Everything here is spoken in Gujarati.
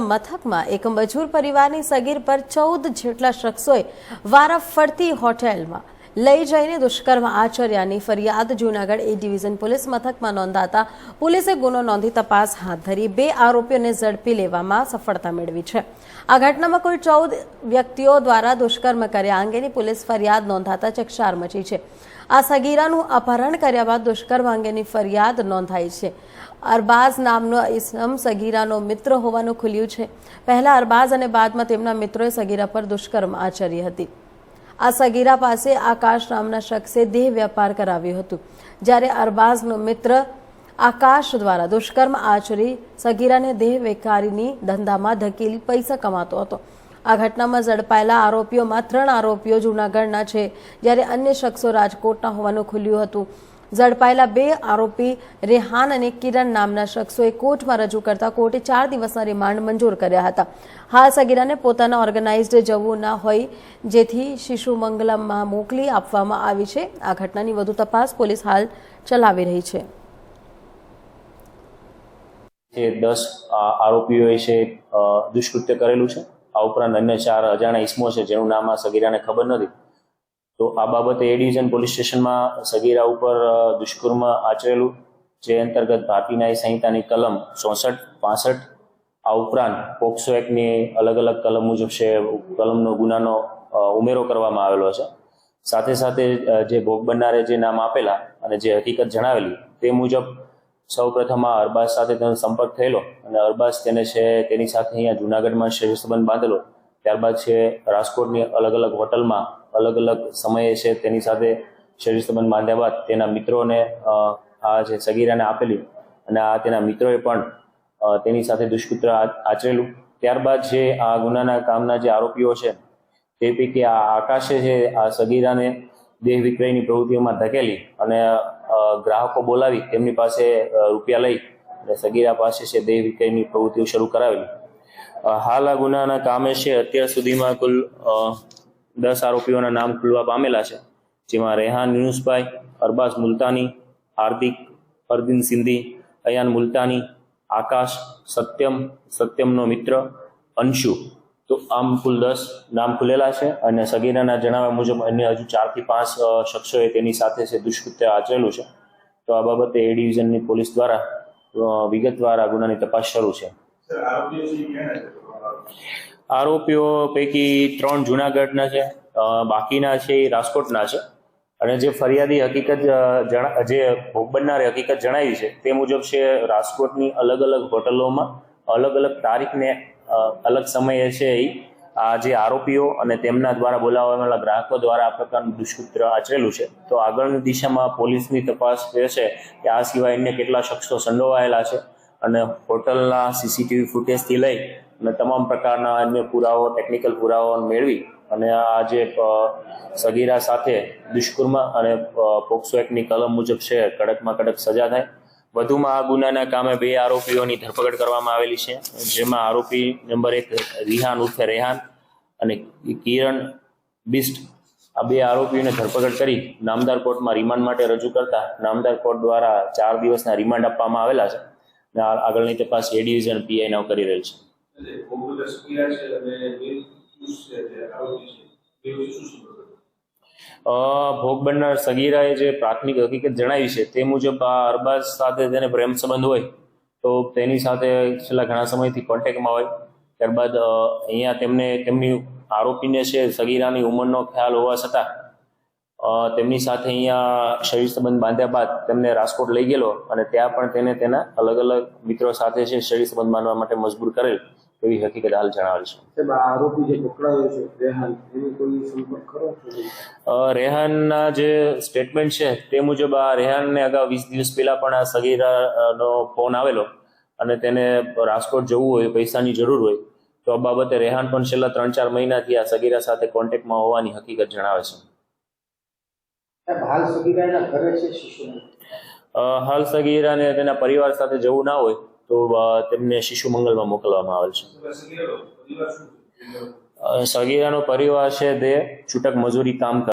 મથકમાં એક મજૂર પરિવારની સગીર પર ચૌદ જેટલા શખ્સોએ વારાફરતી હોટેલમાં લઈ જઈને દુષ્કર્મ આચર્યાની ફરિયાદ જૂનાગઢ એ ડિવિઝન પોલીસ મથકમાં નોંધાતા પોલીસે ગુનો નોંધી તપાસ હાથ ધરી બે આરોપીઓને ઝડપી લેવામાં સફળતા મેળવી છે. આ ઘટનામાં કુલ ચૌદ વ્યક્તિઓ દ્વારા દુષ્કર્મ કર્યા અંગેની પોલીસ ફરિયાદ નોંધાતા ચકચાર મચી છે. આ સગીરાનું અપહરણ કર્યા બાદ દુષ્કર્મ અંગેની ફરિયાદ નોંધાઈ છે. અરબાઝ નામનો ઇસમ સગીરાનો મિત્ર હોવાનું ખુલ્યું છે. પહેલા અરબાઝ અને બાદમાં તેમના મિત્રોએ સગીરા પર દુષ્કર્મ આચરી હતી. આ સગીરા પાસે આકાશ નામના શખ્સે દેહ વેપાર કરાવ્યું હતું, જ્યારે અરબાઝનો મિત્ર આકાશ દ્વારા દુષ્કર્મ આચરી સગીરાને દેહ વેકારીની ધંધામાં ધકેલી પૈસા કમાતો હતો. આ ઘટનામાં ઝડપાયેલા આરોપીઓમાં ત્રણ આરોપીઓ જૂનાગઢના છે, જ્યારે અન્ય શખ્સો રાજકોટના હોવાનું ખુલ્યું હતું. ઝડપાયેલા બે આરોપી રેહાન અને કિરણ નામના શખ્સોએ કોર્ટમાં રજૂ કરતા કોર્ટે ચાર દિવસના રિમાન્ડ મંજૂર કર્યા હતા. હાલ સગીરાને પોતાના ઓર્ગેનાઇઝડ જવું ના હોય, જેથી શિશુ મંગલમમાં મોકલી આપવામાં આવી છે. આ ઘટનાની વધુ તપાસ પોલીસ હાલ ચલાવી રહી છે. જે દસ આરોપીઓએ છે દુષ્કૃત્ય કરેલું છે. આ ઉપરાંત અન્ય ચાર અજાણ્યા ઇસમો છે, જેનું નામ આ સગીરાને ખબર નથી. તો આ બાબતે એ ડિવિઝન પોલીસ સ્ટેશનમાં સગીરા ઉપર દુષ્કર્મ આચરેલું, જે અંતર્ગત ભારતીય સંહિતાની કલમ ચોસઠ, પાસઠ, આ ઉપરાંત પોક્સો એક્ટની અલગ અલગ કલમ મુજબ છે, કલમનો ગુનાનો ઉમેરો કરવામાં આવેલો છે. સાથે સાથે જે ભોગ બનનારે જે નામ આપેલા અને જે હકીકત જણાવેલી, તે મુજબ સૌ પ્રથમ આ અરબાઝ સાથે તેનો સંપર્ક થયેલો અને અરબાઝ તેને છે, તેની સાથે અહીંયા જુનાગઢમાં શરીર સંબંધ બાંધેલો. ત્યારબાદ છે, રાજકોટની અલગ અલગ હોટલમાં અલગ અલગ સમયે છે તેની સાથે શરીર સંબંધ બાંધ્યા બાદ તેના મિત્રોને આ જે સગીરાને આપેલી અને આ તેના મિત્રોએ પણ તેની સાથે દુષ્કૃત્ય આચરેલું. ત્યારબાદ જે આ ગુનાના કામના જે આરોપીઓ છે, તે પૈકી આ આકાશે છે આ સગીરાને દેહ વિક્રયની પ્રવૃત્તિઓમાં ધકેલી અને ગ્રાહકો બોલાવી તેમની પાસે રૂપિયા લઈ અને સગીરા પાસે છે દેહ વિક્રયની પ્રવૃત્તિઓ શરૂ કરાવેલી. હાલ આ ગુનાના કામે છે અત્યાર સુધીમાં કુલ દસ આરોપીઓના નામ ખુલવા પામેલા છે, જેમાં રેહાન યુનુસભાઈ, અરબાઝ મુલતાની, હાર્દિક અરદિન સિંધી, અયાન મુલતાની, આકાશ, સત્યમ, સત્યમનો મિત્ર, અંશુ. તો આમ કુલ દસ નામ ખુલેલા છે અને સગીરાના જણાવ્યા મુજબ અન્ય હજુ ચારથી પાંચ શખ્સોએ તેની સાથે છે, દુષ્કૃત્ય આચરેલું છે. તો આ બાબતે એ ડિવિઝનની પોલીસ દ્વારા વિગતવાર આ ગુનાની તપાસ શરૂ છે. આરોપીઓ પૈકી ત્રણ જુનાગઢના છે બાકીના છે એ રાજકોટના છે. અને જે ફરિયાદી હકીકત જે ભોગ બનનારી હકીકત જણાવી છે, તે મુજબ છે રાજકોટની અલગ અલગ હોટલોમાં અલગ અલગ તારીખને અલગ સમયે છે એ આ જે આરોપીઓ અને તેમના દ્વારા બોલાવવાના ગ્રાહકો દ્વારા આ પ્રકારનું દુષ્કૃત્ય આચરેલું છે. તો આગળની દિશામાં પોલીસની તપાસ એ છે કે આ સિવાય અન્ય કેટલા શખ્સો સંડોવાયેલા છે અને હોટલના સીસીટીવી ફૂટેજથી લઈ અને તમામ પ્રકારના અન્ય પુરાવો ટેકનિકલ પુરાવો મેળવી અને આ જે સગીરા સાથે દુષ્કર્મ અને પોક્સો એક્ટની કલમ મુજબ છે, કડકમાં કડક સજા થાય. વધુમાં આ ગુનાના કામે બે આરોપીઓની ધરપકડ કરવામાં આવેલી છે, જેમાં આરોપી નંબર એક રિહાન ઉર્ફે રેહાન અને કિરણ બિસ્ટ. આ બે આરોપીઓને ધરપકડ કરી નામદાર કોર્ટમાં રિમાન્ડ માટે રજૂ કરતા નામદાર કોર્ટ દ્વારા ચાર દિવસના રિમાન્ડ આપવામાં આવેલા છે. આગળની તપાસ એ ડિવિઝન પીઆઈ નાવ કરી રહેલ છે. એટલે ભોગ બનનાર સગીરાએ જે પ્રાથમિક હકીકત જણાવી છે તે મુજબ આ અરબાઝ સાથે તેને પ્રેમ સંબંધ હોય, તો તેની સાથે છેલ્લા ઘણા સમયથી કોન્ટેક્ટમાં હોય. ત્યારબાદ અહીંયા તેમને તેમની આરોપીને છે સગીરાની ઉંમરનો ખ્યાલ હોવા છતાં તેમની સાથે અહીંયા શરીર સંબંધ બાંધ્યા બાદ તેમને રાજકોટ લઈ ગયેલો અને ત્યાં પણ તેને તેના અલગ અલગ મિત્રો સાથે છે શરીર સંબંધ બાંધવા માટે મજબૂર કરેલ એવી હકીકત હાલ જણાવેલ છે. આરોપી જે પકડાયો છે રેહાન એનો કોઈ સંપર્ક ખરો? રેહાનના જે સ્ટેટમેન્ટ છે તે મુજબ આ રેહાનને અગાઉ વીસ દિવસ પહેલા પણ આ સગીરાનો ફોન આવેલો અને તેને રાજકોટ જવું હોય પૈસાની જરૂર હોય તો આ બાબતે રેહાન પણ છેલ્લા ત્રણ ચાર મહિનાથી આ સગીરા સાથે કોન્ટેક્ટમાં હોવાની હકીકત જણાવે છે. હાલ સગીરાના ઘરે છે શિશુને? હાલ સગીરાને તેના પરિવાર સાથે જવું ના હોય તો તેમને શિશુ મંગલમાં મોકલવામાં આવેલ છે? સગીરાનો પરિવાર છે તે છૂટક મજૂરી કામ કરે.